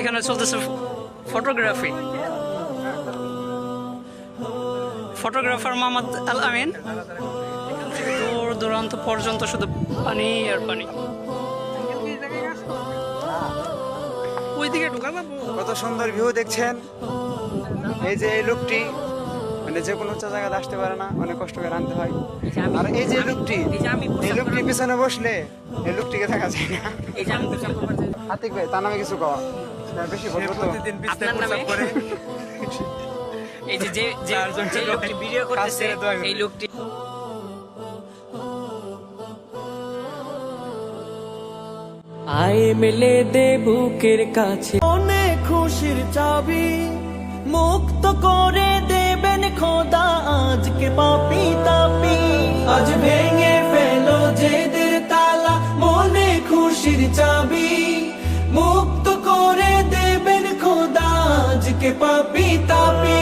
এখানে চলতেছে photography photographer Mohammad Al Amin দূর দূরান্ত পর্যন্ত শুধু পানি আর পানি। ওইদিকে ঢোকা কত সুন্দর ভিউ দেখছেন। এই যে এই লোকটি মানে যে কোনো উঁচা জায়গায় আসতে পারে না অনেক কষ্ট করে আনতে হয়। আর এই যে লোকটি এই যে আমি লোকটি পিছনে বসলে এই লোকটিকে দেখা যায় না। এই হাতিক ভাই তার নামে কিছু কওয়া। বেশি বলব তো এই যে যে যে যে লোকটি ভিডিও করতেছে এই লোকটি আয় মেলে দে বুকের কাছে। অনেক খুশির চাবি মুক্ত করে দেবেন খোদা আজকে পাপি তাপি। আজ ভেঙে ফেলো যেদের তালা মনে খুশির চাবি। আজকে পাপি তাপি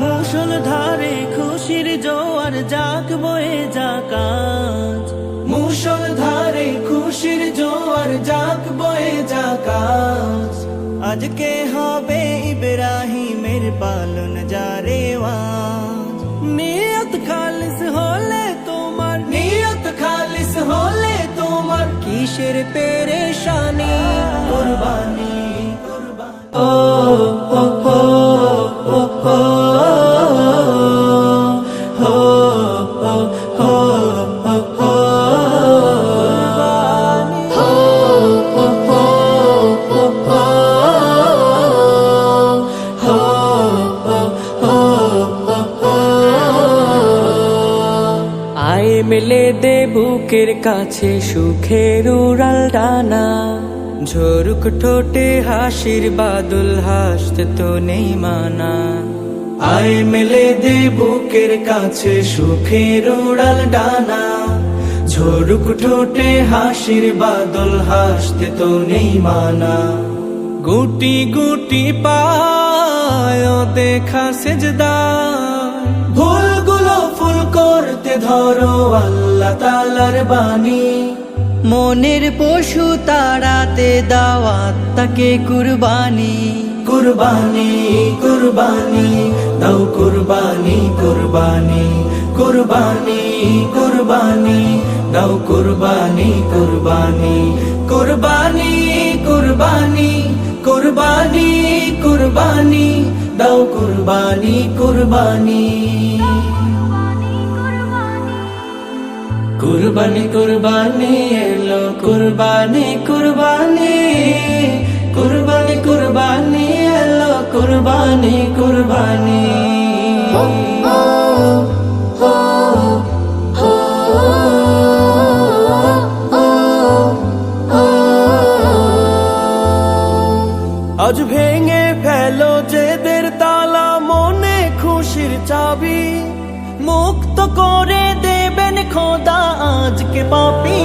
মুসল ধারে খুশির জোয়ার জাগ বয়ে জাকাজ মুসল ধারে খুশির জোয়ার জাগ বয়ে জাকাজ আজকে হবে ইব্রাহিমের পালন জারেওয়াজ নিয়ত খালিস হলে তোমার নিয়ত খালিস হলে তোমার কিসের পেরেশানি? কুরবানি। মেলে দে বুকের কাছে সুখের উড়াল ডানা ঝরুক ঠোঁটে হাসির বাদল হাসতে তো নেই মানা। আয় মেলে দে বুকের কাছে সুখের উড়াল ডানা। ঝরুক ঠোঁটে হাসির বাদল হাসতে তো নেই মানা। গুটি গুটি পায় দেখা সেজদা ভুলগুলো ফুল করতে ধরো আল্লাহ তালার বাণী। মনের পশু তাড়াতে দাওয়াত তাকে কুরবানি কুরবানি কুরবানি দাও কুরবানি কুরবানি কুরবানি কুরবানি দাও কুরবানি কুরবানি কুরবানি কুরবানি কুরবানি কুরবানি দাও কুরবানি কুরবানি কুরবানি কুরবানি কুরবানি কুরবানি কুরবানি কুরবানি, এলো কুরবানি কুরবানি। আজ ভেঙে ফেলো যেদের তালা, মনে খুশির চাবি। মুক্ত করে দেবেন খোদা আজকে পাপি।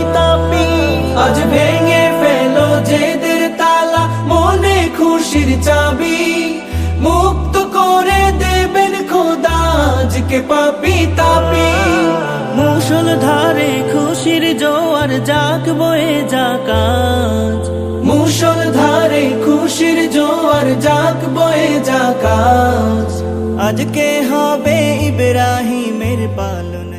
আজকে পাপি তাপি। মুসল ধারে খুশির জোয়ার যাক বয়ে জাকাজ মুসল ধারে খুশির জোয়ার যাক বয়ে জাকাজ আজকে হবে ইব্রাহিমের পাল